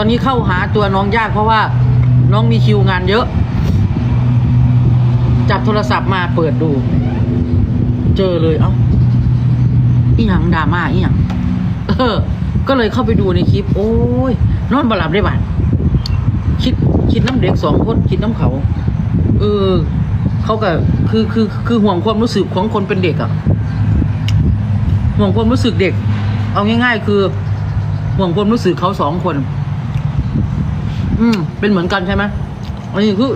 ตอนนี้เข้าหาตัวน้องยากเพราะว่าน้องมีคิวงานเยอะ จับโทรศัพท์มาเปิดดู เจอเลยเอ้าอีหยังดราม่าอีหยังเออ ก็เลยเข้าไปดูในคลิป โอ้ยนอนบหลับได้บ้านคิดคิดน้ำเด็กสองคนคิดน้ำเขาเออเขาก็คือคือคือห่วงความรู้สึกของคนเป็นเด็กอะห่วงความรู้สึกเด็ก เอาง่าย ๆ คือห่วงความรู้สึกเขาสองคน อืม เป็นเหมือนกันใช่ไหมอันนี้คือ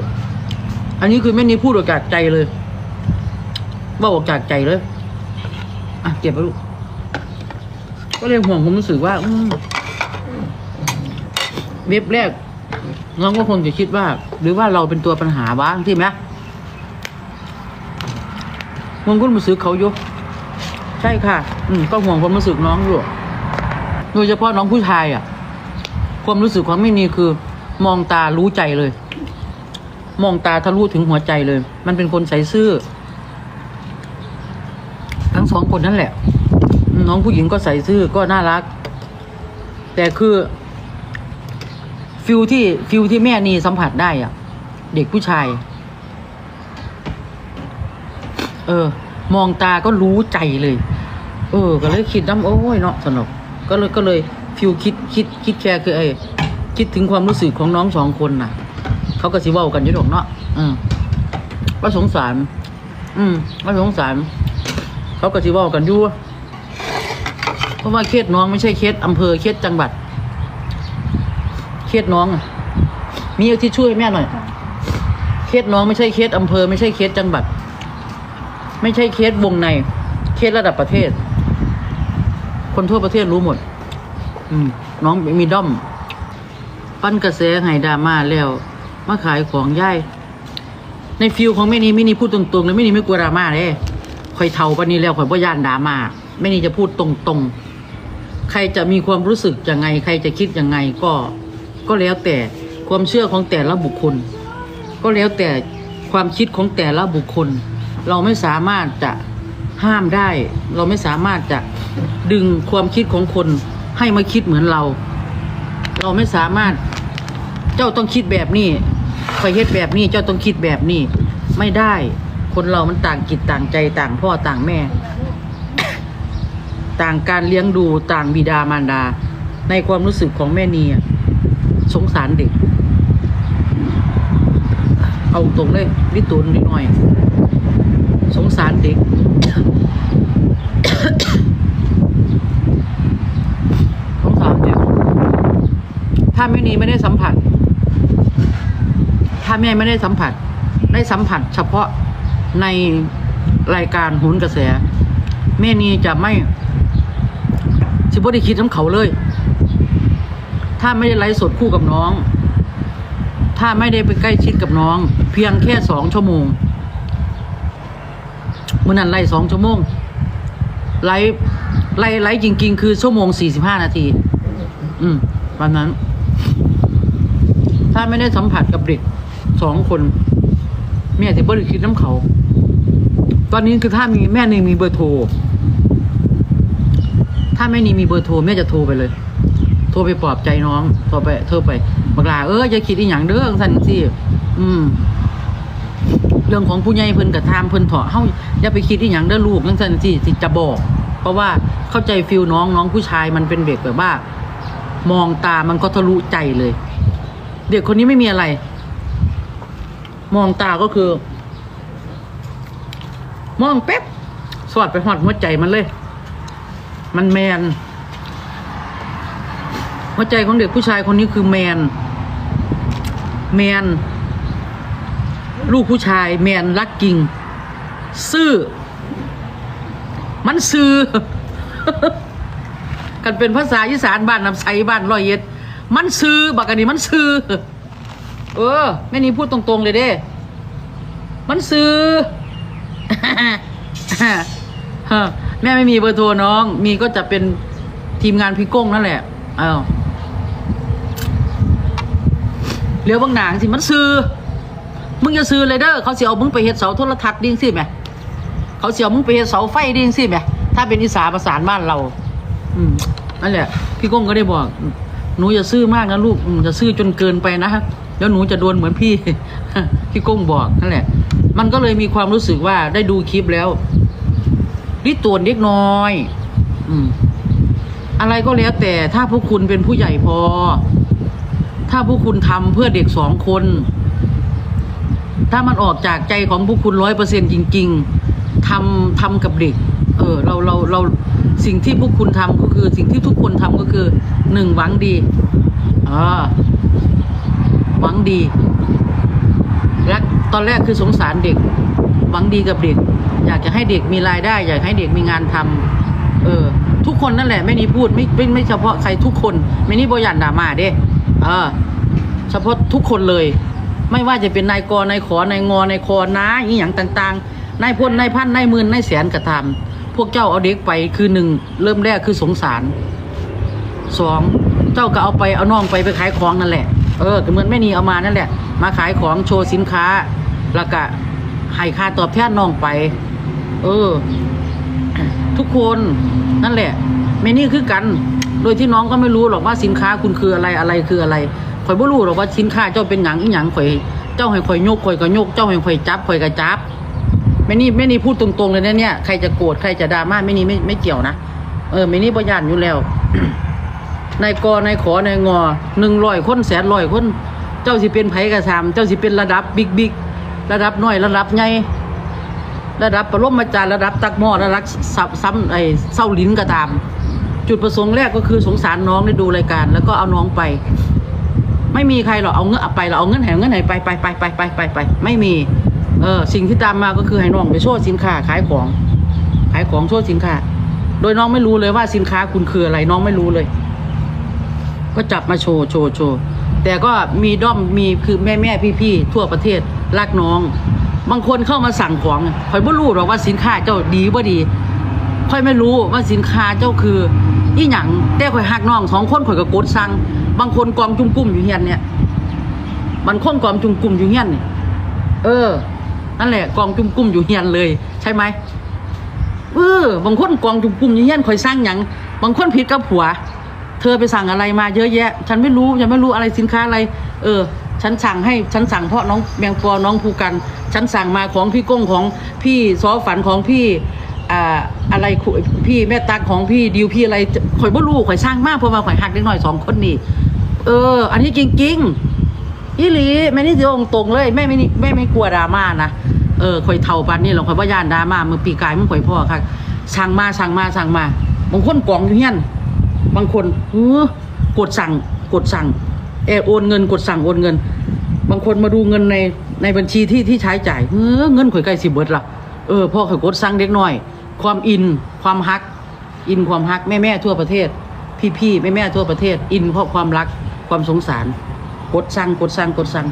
อันนี้คือแม่นี้พูดออกจากใจเลยว่าออกจากใจเลย อะเก็บไปลูก ก็เลยห่วงความรู้สึกว่า อืมเว็บแรกน้องก็คงจะคิดว่า หรือว่าเราเป็นตัวปัญหาบ้างที่ไหมห่วงความรู้สึกเขาอยู่ใช่ค่ะ อืมก็ห่วงความรู้สึกน้องอยู่โดยเฉพาะน้องผู้ชายอะ ความรู้สึกของไม่นีคือ มองตารู้ใจเลย มองตาทะลุถึงหัวใจเลย มันเป็นคนใส่ซื่อ ทั้งสองคนนั่นแหละ น้องผู้หญิงก็ใส่ซื่อก็น่ารัก แต่คือฟิลที่ฟิลที่แม่นีสัมผัสได้อะเด็กผู้ชาย เออ มองตาก็รู้ใจเลย เออ ก็เลยคิดน้ำโอ้ยเนาะสนุกก็เลยก็เลยฟิลคิดคิดคิดแค่คือไอ คิดถึงความรู้สึกของน้องสองคนน่ะ เขาก็สิเว้ากันอยู่ดอกเนาะอืมว่าสงสาร อืมว่าสงสาร เขาก็สิเว้ากันอยู่เพราะว่าเคสน้องไม่ใช่เคสอำเภอเคสจังหวัดเคสน้องมีเอาที่ช่วยแม่หน่อยเคสน้องไม่ใช่เคสอำเภอ ไม่ใช่เคสจังหวัด ไม่ใช่เคสวงในเคสระดับประเทศ คนทั่วประเทศรู้หมด อืมน้องมีด้อม ปั้นกระแสไห้ดราม่าแล้ว มาขายของย่ายในฟิลของแม่นี้ไม่นี่พูดตรงๆเลยไม่นี่ไม่กลัวดราม่าเลยคอยเท่าปานนี้แล้วคอยพ่ย่านดราม่าแม่นี่จะพูดตรงๆ ใครจะมีความรู้สึกยังไง ใครจะคิดยังไงก็ก็แล้วแต่ความเชื่อของแต่ละบุคคล ก็แล้วแต่ความคิดของแต่ละบุคคล เราไม่สามารถจะห้ามได้ เราไม่สามารถจะดึงความคิดของคนให้มาคิดเหมือนเรา เราไม่สามารถ เจ้าต้องคิดแบบนี้คอยเฮ็ดแบบนี้ เจ้าต้องคิดแบบนี้ ไม่ได้ คนเรามันต่างจิตต่างใจต่างพ่อต่างแม่ ต่างการเลี้ยงดูต่างบิดามารดา ในความรู้สึกของแม่นีสงสารเด็ก เอาตรงเลยนิดตุนนิดหน่อย สงสารเด็ก สงสารเด็ก ถ้าแม่นีไม่ได้สัมผัส ถ้าแม่ไม่ได้สัมผัส ได้สัมผัสเฉพาะในรายการหุนกระแส แม่นีจะไม่สิบ่ได้คิดทั้งเขาเลย ถ้าไม่ได้ไลฟ์สดคู่กับน้อง ถ้าไม่ได้ไปใกล้ชิดกับน้อง เพียงแค่สองชั่วโมงมื่อนั้นไล่สองชั่วโมง ไล่ไล่ไล่จริง ๆ คือชั่วโมงสี่สิบห้านาที อืมวันนั้น ถ้าไม่ได้สัมผัสกับเด็กสองคน แม่จะบริคิดน้ำเขา ตอนนี้คือถ้ามีแม่หนึ่งมีเบอร์โทร ถ้าแม่นี่มีเบอร์โทรแม่จะโทรไปเลย โทรไปปลอบใจน้อง โทรไปโทรไปบักลาเอออย่าคิดอีหยังเด้อสันสิอืม เรื่องของผู้ใหญ่เพิ่นกับทามเพิ่นเถาะเฮาอย่าไปคิดอีหยังเด้อลูกจังซั่นสิสิจะบอก เพราะว่าเข้าใจฟิลน้องน้องผู้ชายมันเป็นเด็กแบบว่า มองตามันก็ทะลุใจเลย เด็กคนนี้ไม่มีอะไร มองตาก็คือ มองแป๊บสอดไปหอดหัวใจมันเลย มันแมน หัวใจของเด็กผู้ชายคนนี้คือแมน แมน ลูกผู้ชาย แมนรักจริงซื่อ มันซื่อกันเป็นภาษาอีสานบ้านน้ำใสบ้านร้อยเอ็ด มันซื้อบักอันนี้มันซื้อ เออแม่นี้พูดตรงๆเลยเด้ มันซื้อแม่ไม่มีเบอร์โทรน้อง มีก็จะเป็นทีมงานพี่ก้งนั่นแหละ เอาเหลียวบางหนางสิมันซื้อ มึงจะซื้อเลยเด้อเขาเสียเอามึงไปเฮ็ดเสาโทรทัศน์ดิ้งสิไหมเขาเสียมึงไปเฮ็ดเสาไฟดิ้งสิไหมถ้าเป็นอีสานประสานบ้านเรา อืมนั่นแหละ พี่ก้งก็ได้บอก หนูอย่าซื่อมากนะลูกอืมอย่าซื่อจนเกินไปนะเดี๋ยวหนูจะโดนเหมือนพี่พี่ก้งบอกนั่นแหละ มันก็เลยมีความรู้สึกว่าได้ดูคลิปแล้วริตัวนเล็กน้อย อืม อะไรก็แล้วแต่ถ้าพวกคุณเป็นผู้ใหญ่พอ ถ้าพวกคุณทำเพื่อเด็กสองคน ถ้ามันออกจากใจของพวกคุณร้อยเปอร์เซ็นจริง ๆทำทำกับเด็ก เออ เราเราเรา สิ่งที่พวกคุณทำก็คือ สิ่งที่ทุกคนทำก็คือหนึ่งหวังดีอ่าหวังดีรักตอนแรกคือสงสารเด็ก หวังดีกับเด็ก อยากจะให้เด็กมีรายได้ อยากให้เด็กมีงานทำเออ ทุกคนนั่นแหละไม่นี่พูดไม่ไม่ไม่เฉพาะใครทุกคนไม่นี่บอยันด่ามาเด้เออเฉพาะทุกคนเลย ไม่ว่าจะเป็นนายกนายขอนายงอนายคอนาอีหยังต่าง ๆนายพลนายพันนายหมื่นนายแสนกระทำ พวกเจ้าเอาเด็กไปคือหนึ่งเริ่มแรกคือสงสารสองเจ้าก็เอาไปเอาน้องไปไปขายของนั่นแหละเออเหมือนแม่นีเอามานั่นแหละ มาขายของโชว์สินค้า แล้วก็ให้ค่าตอบแทนน้องไป เออ ทุกคนนั่นแหละเมนี่คือกัน โดยที่น้องก็ไม่รู้หรอกว่าสินค้าคุณคืออะไรอะไรคืออะไรข่อยบ่รู้หรอกว่าสินค้าเจ้าเป็นหยังอีหยังข่อยเจ้าให้ข่อยยกข่อยก็ยกเจ้าให้ข่อยจับข่อยก็จับ แม่นี่แม่นี่พูดตรงๆเลยนะเนี่ยใครจะโกรธใครจะดราม่าแม่นี่ไม่ไม่เกี่ยวนะเออแม่นี่บ่ย่านอยู่แล้วนายกนายขอนายงอหนึ่งร้อยคนแสนร้อยคน เจ้าสิเป็นไผกระทำเจ้าสิเป็นระดับบิ๊กบิ๊กระดับน้อยระดับใหญ่ระดับปรมาจารย์ระดับตักหม้อระดับซ้ำไอ้เศร้าลิ้นก็ตาม จุดประสงค์แรกก็คือสงสารน้องได้ดูรายการ แล้วก็เอาน้องไป ไม่มีใครหรอกเอาเงินเอาไปเราเอาเงินแหงเงินไหนไปไปไปไปไปไปไปไม่มี เออสิ่งที่ตามมาก็คือให้น้องไปโชว์สินค้าขายของ ขายของโชว์สินค้า โดยน้องไม่รู้เลยว่าสินค้าคุณคืออะไรน้องไม่รู้เลย ก็จับมาโชว์โชว์โชว์แต่ก็มีด้อมมีคือแม่แม่พี่พี่ทั่วประเทศรักน้อง บางคนเข้ามาสั่งของข่อยไม่รู้หรอกว่าสินค้าเจ้าดีบ่ดีข่อยไม่รู้ว่าสินค้าเจ้าคืออีหยังแต่ข่อยหักน้องสองคนข่อยก็กดสั่งบางคนกองจุ่มกุ้มอยู่เฮียนเนี่ยบางคนกองจุ่มกุ้มอยู่เฮียนเนี่ยเออ นั่นแหละกองจุ่มกุ้มอยู่เฮียนเลย ใช่ไหมเออบางคนกองจุ่มกุ้มอยู่เฮียนข่อยสร้างหยังบางคนผิดกับผัว เธอไปสั่งอะไรมาเยอะแยะ ฉันไม่รู้ฉันไม่รู้อะไรสินค้าอะไร เออ ฉันสั่งให้ฉันสั่งเพราะน้องแมงปอน้องภูกัน ฉันสั่งมาของพี่ก้งของพี่ซอฝันของพี่อ่าอะไรคุพี่แม่ตักของพี่ดิวพี่อะไรข่อยบ่รู้ข่อยสร้างมากเพราะว่าข่อยหักเล็กน้อยสองคนนี่เออ อันนี้จริงๆอีหลีแม่นี่จะองตรงเลยแม่ไม่แม่ไม่กลัวดราม่านะ เออข่อยเท่าปันนี่หรอกข่อยว่าย่านดามามือปีกายมึงข่อยพ่อค่ะสั่งมาสั่งมาสั่งมาบางคนกล่องอยู่เฮียนบางคนเออกดสั่งกดสั่งเออโอนเงินกดสั่งโอนเงิน บางคนมาดูเงินในในบัญชีที่ที่ใช้จ่ายเออเงินข่อยใกล้สิบเบิดละเออพ่อข่อยกดสั่งเด็กน้อย ความอินความฮัก อินความฮักแม่แม่ทั่วประเทศ พี่พี่แม่แม่ทั่วประเทศ อินเพราะความรักความสงสาร กดสั่งกดสั่งกดสั่ง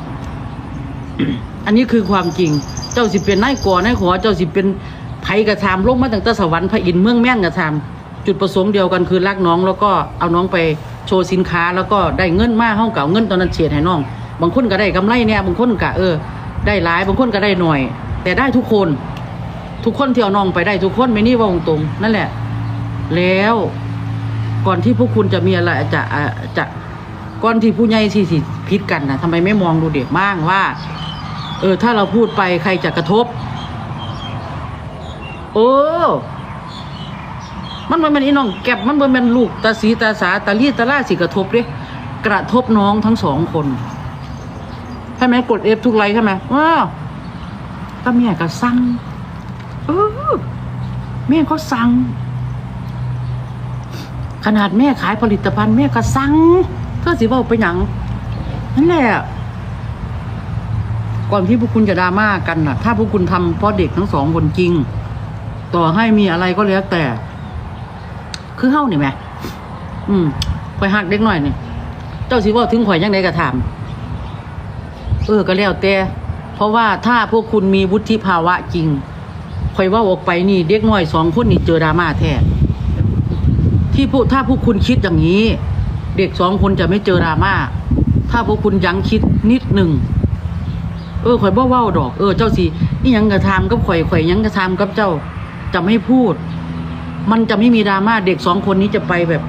อันนี้คือความจริง เจ้าสิเป็นนายก่อนายขอเจ้าสิเป็นไผกระทำลงมาตั้งแต่สวรรค์พระอินทร์เมืองแม่นกระทำจุดประสงค์เดียวกันคือรักน้องแล้วก็เอาน้องไปโชว์สินค้าแล้วก็ได้เงินมาห้องเก่าเงินตอนนั้นเฉียดให้น้อง บางคนก็ได้กำไรเนี่ยบางคนก็เออ ได้หลายบางคนก็ได้หน่อย แต่ได้ทุกคน ทุกคนที่เอาน้องไปได้ทุกคนไม่นี่ว่าตรงนั่นแหละ แล้วก่อนที่พวกคุณจะมีอะไรจะจะก่อนที่ผู้ใหญ่ที่สิพิษกันนะทำไมไม่มองดูเด็กบ้างว่า เออ ถ้าเราพูดไปใครจะกระทบ โอ้มันบ่แมันเป็นอีน้องแก็บมันบ่แมันเป็นลูกตาสีตาสาตาลีตาล่าสิกระทบเด้กระทบน้องทั้งสองคนใช่ไหมกดเอฟทุกไลค์ใช่ไหมว้าวก็แม่ก็สั่งเออแม่ก็สั่งขนาดแม่ขายผลิตภัณฑ์แม่ก็สั่งเธอสิเว่าไปหยังนั่นแหละ ก่อนที่พวกคุณจะดราม่ากันน่ะ ถ้าพวกคุณทำเพราะเด็กทั้งสองคนจริง ต่อให้มีอะไรก็แล้วแต่ คือเฮ้าเนี่ไหมอืมข่อยหักเด็กหน่อยนี่เจ้าสิว่าถึงข่อยยังไงก็ถามเออก็แล้วแต่เพราะว่าถ้าพวกคุณมีวุฒิภาวะจริงข่อยว่าออกไปนี่ เด็กน้อยสองคนนี่เจอดราม่าแท้ที่พวกถ้าพวกคุณคิดอย่างนี้ เด็กสองคนจะไม่เจอดราม่าถ้าพวกคุณยังคิดนิดหนึ่ง เออข่อยบ่เว้าดอก เออ เจ้าสินี่ยังกระทำกับข่อยข่อยยังกระทำกับเจ้าจะไม่พูด มันจะไม่มีดราม่าเด็กสองคนนี้จะไปแบบ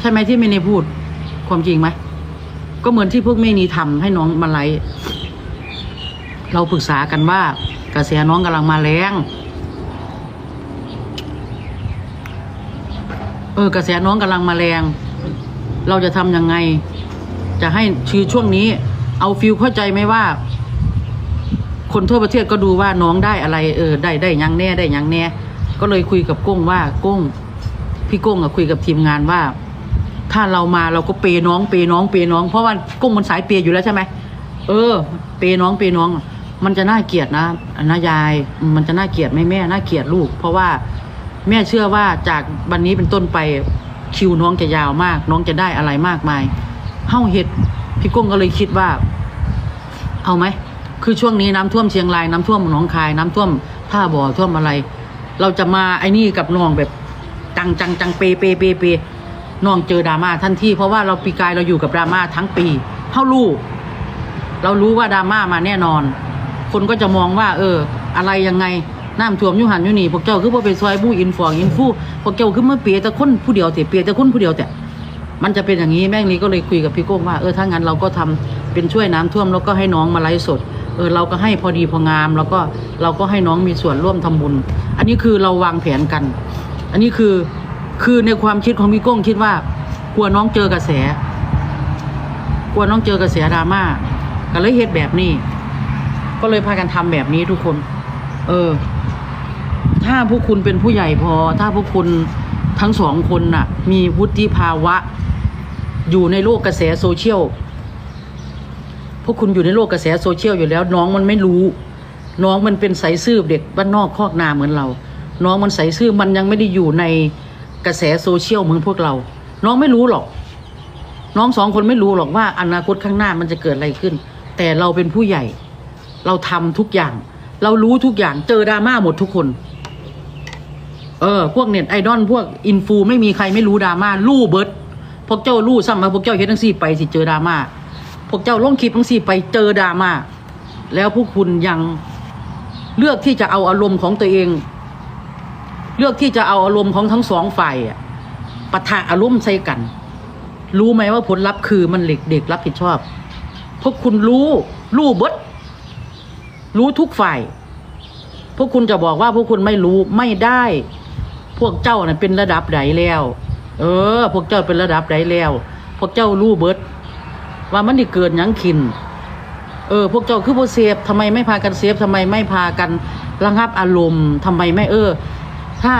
ใช่ไหมที่เมนีพูด ความจริงไหมก็เหมือนที่พวกเมนีทำให้น้องมาไลเราปรึกษากันว่ากระแสน้องกำลังมาแรงเออกระแสน้องกำลังมาแรง เราจะทำยังไง จะให้คือช่วงนี้ เอาฟิลเข้าใจไหมว่า คนทั่วประเทศก็ดูว่าน้องได้อะไรเออได้ได้ยังแน่ได้ยังแน่ ก็เลยคุยกับกุ้งว่ากุ้งพี่กุ้งอะคุยกับทีมงานว่า ถ้าเรามาเราก็เปยน้องเปยน้องเปยน้อง เพราะว่ากุ้งมันสายเปย์อยู่แล้วใช่ไหมเออ เปยน้องเปยน้อง มันจะน่าเกลียดนะนะยาย มันจะน่าเกลียดไหมแม่น่าเกลียดลูก เพราะว่าแม่เชื่อว่าจากวันนี้เป็นต้นไปคิวน้องจะยาวมาก น้องจะได้อะไรมากมาย เฮ้าเห็ดพี่กุ้งก็เลยคิดว่า เอาไหม คือช่วงนี้น้ำท่วมเชียงรายน้ำท่วมหนองคาย น้ำท่วมท่าบ่อท่วมอะไร เราจะมาไอ้นี่กับน้องแบบจังจังจังเปเปเปเปน้องเจอดราม่าทันทีเพราะว่าเราปีกายเราอยู่กับดราม่าทั้งปีเท่าลูกเรารู้ว่าดราม่ามาแน่นอน คนก็จะมองว่า เออ อะไรยังไงน้ำท่วมยุหันยุนีพวกเจ้าคือว่าไปซอยบู้อินฟองอินฟูพวกเจ้าคือมาเปียแต่คนผู้เดียวแต่เปียแต่คนผู้เดียวแต่ มันจะเป็นอย่างนี้แม่งนี้ก็เลยคุยกับพี่โก้งว่าเออถ้างั้นเราก็ทำเป็นช่วยน้ำท่วมแล้วก็ให้น้องมาไลฟ์สดเออเราก็ให้พอดีพองาม แล้วก็เราก็ให้น้องมีส่วนร่วมทำบุญ อันนี้คือเราวางแผนกัน อันนี้คือคือในความคิดของพี่โก้งคิดว่ากลัวน้องเจอกระแส กลัวน้องเจอกระแสดราม่าก็เลยเฮ็ดแบบนี้ ก็เลยพากันทำแบบนี้ทุกคน เออ ถ้าพวกคุณเป็นผู้ใหญ่พอ ถ้าพวกคุณทั้งสองคนน่ะ มีวุฒิภาวะ อยู่ในโลกกระแสโซเชียลพวกคุณอยู่ในโลกกระแสโซเชียลอยู่แล้ว น้องมันไม่รู้ น้องมันเป็นใสซื่อเด็กบ้านนอกคอกนาเหมือนเรา น้องมันใสซื่อมันยังไม่ได้อยู่ในกระแสโซเชียลเหมือนพวกเรา น้องไม่รู้หรอก น้องสองคนไม่รู้หรอกว่าอนาคตข้างหน้ามันจะเกิดอะไรขึ้น แต่เราเป็นผู้ใหญ่ เราทำทุกอย่าง เรารู้ทุกอย่างเจอดราม่าหมดทุกคน เออ พวกเน็ตไอดอลพวกอินฟูไม่มีใครไม่รู้ดราม่าลู่เบิร์ พวกเจ้าลู่ซ้ำมาพวกเจ้าเฮ็ดทั้งสี่ไปสิเจอดราม่าพวกเจ้าลงคลิปทั้งสี่ไปเจอดราม่าแล้วพวกคุณยังเลือกที่จะเอาอารมณ์ของตัวเอง เลือกที่จะเอาอารมณ์ของทั้งสองฝ่ายปะทะอารมณ์ใส่กัน รู้ไหมว่าผลลัพธ์คือมันเด็กเด็กรับผิดชอบ พวกคุณรู้รู้เบิดรู้ทุกฝ่าย พวกคุณจะบอกว่าพวกคุณไม่รู้ไม่ได้ พวกเจ้าน่ะเป็นระดับไหนแล้ว เออ พวกเจ้าเป็นระดับไหนแล้ว พวกเจ้ารู้เบิด ว่ามันได้เกิดยังขิน เออ พวกเจ้าคือโบเซฟทำไมไม่พากันเซฟทำไมไม่พากันระงับอารมณ์ทำไมไม่เออ ถ้า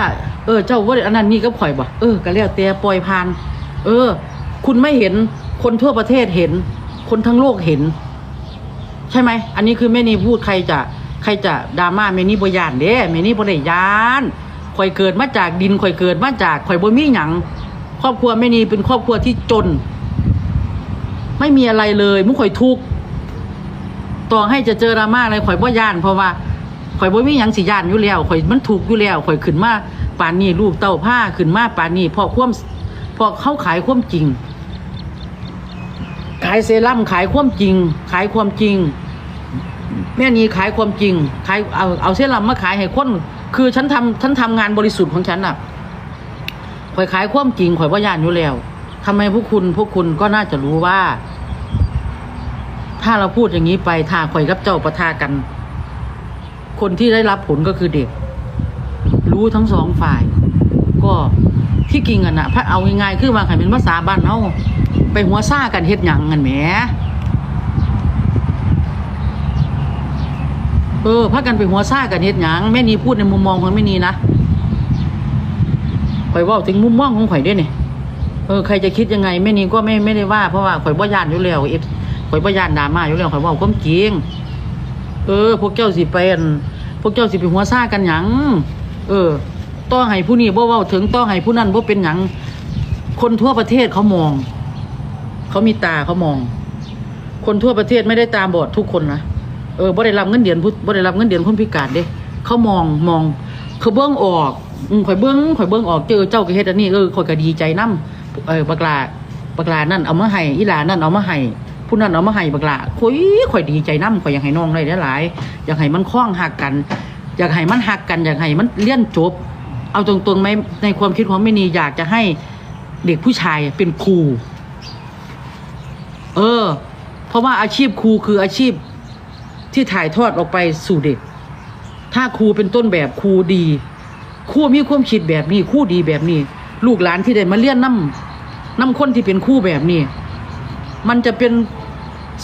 เออ เจ้าว่าอันนั้นนี่ก็ข่อยบ่เออก็แล้วแต่ปล่อยผ่าน เออ คุณไม่เห็นคนทั่วประเทศเห็น คนทั้งโลกเห็น ใช่ไหม อันนี้คือแม่นี่พูดใครจะใครจะดราม่าแม่นี่บ่ยานเด้แม่นี่บ่ได้ยานข่อยเกิดมาจากดินข่อยเกิดมาจากข่อยบ่มีหยัง ครอบครัวแม่นีเป็นครอบครัวที่จน ไม่มีอะไรเลยมุข่อยทุกต่อให้จะเจอดราม่าอะไรข่อยบ่ยาน เพราะว่าข่อยบ่มีหยังสิย่านอยู่แล้วข่อยมันถูกอยู่แล้วข่อยขึ้นมาป่านนี้ลูกเต้าผ้าขึ้นมาป่านนี้พราะความเพราะเข้าขายความจริง ขายเซรั่มขายความจริง ขายความจริง แม่นี้ขายความจริงขายเอาเอาเซรั่มมาขายให้คนคือฉันทำฉันทำงานบริสุทธิ์ของฉันน่ะ ข่อยขายความจริงข่อยว่ายานอยู่แล้วทำไมพวกคุณพวกคุณก็น่าจะรู้ว่า ถ้าเราพูดอย่างนี้ไปถ้าข่อยกับเจ้าประทากัน คนที่ได้รับผลก็คือเด็ก รู้ทั้งสองฝ่าย ก็ที่กิงกันนะพระเอาง่ายๆคือว่าใครเป็นภาษาบ้านเฮาไปหัวซ่ากันเฮ็ดหยังกันแหมเออพากันไปหัวซ่ากันเฮ็ดหยังแม่นีพูดในมุมมองของแม่นีนะ ข่อยว่าถึงมุมมองของข่อยด้วยนี่เออใครจะคิดยังไงแม่นีก็ไม่ไม่ได้ว่าเพราะว่าข่อยบ่ยานอยู่แล้วเอฟข่อยบ่ยานดราม่าอยู่แล้วข่อยว่าความจริงเออ พวกเจ้าสิไปอั่นพวกเจ้าสิไปหัวซ่ากันหยังเออต้อให้ผู้นี้บ่เว้าถึงต้อให้ผู้นั้นบ่เป็นหยังคนทั่วประเทศเขามอง เขามีตาเขามอง คนทั่วประเทศไม่ได้ตาบอดทุกคนนะเออบ่ได้รับเงินเดือนบ่ได้รับเงินเดือนคนพิการเด้เขามองมองเขาเบิ่งออก อืมข่อยเบิ่งข่อยเบิ่งออกเจอเจ้าก็เฮ็ดอันนี้เออข่อยก็ดีใจนํเออบักลาบักลานั่นเอามาให้อีหลานั่นเอามาให้ผู้นั้นเอามาให้บักลาข่อยข่อยดีใจนํข่อยอยากให้น้องได้หลายอยากให้มันคล้องหักกัน อยากให้มันหักกัน อยากให้มันเรียนจบ เอาตรงๆไหมในความคิดของแม่นีอยากจะให้เด็กผู้ชายเป็นครูเออ เพราะว่าอาชีพครูคืออาชีพที่ถ่ายทอดออกไปสู่เด็ก ถ้าครูเป็นต้นแบบครูดี ครูมีความคิดแบบนี้ครูดีแบบนี้ ลูกหลานที่ได้มาเลี้ยนน้ำน้ำคนที่เป็นครูแบบนี้ มันจะเป็น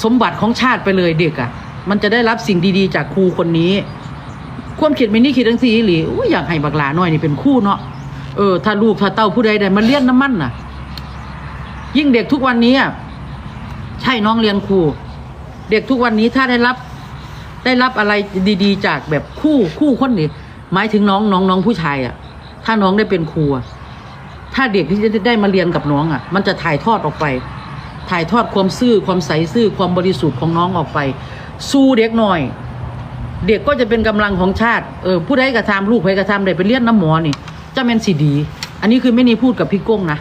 สมบัติของชาติไปเลยเด็กอะ่ะ มันจะได้รับสิ่งดีๆ จากครูคนนี้ ความคิดไม่นี่คิดทั้งสี่หลีออยากให้บักหลาน้อยนี่เป็นครู่เนาะเออถ้าลูกถ้าเต้าผู้ใดได้มาเลี้ยนน้ำมันน่ะ ยิ่งเด็กทุกวันนี้อะใช่น้องเรียนครูเด็กทุกวันนี้ถ้าได้รับได้รับอะไรดี ๆ จากแบบคู่คู่คนนี้ หมายถึงน้องน้องน้องผู้ชายอะ่ะ ถ้าน้องได้เป็นครูถ้าเด็กที่จะได้มาเรียนกับน้องอะ่ะ มันจะถ่ายทอดออกไป ถ่ายทอดความซื่อความใสซื่อความบริสุทธิ์ของน้องออกไป สู้เด็กหน่อย เด็กก็จะเป็นกำลังของชาติเออผู้ใดกระทำลูกใครกระทำได้ไปเรียนน้ำหมอนี่จะเป็นสีดี อันนี้คือไม่นี่พูดกับพี่ก้งนะ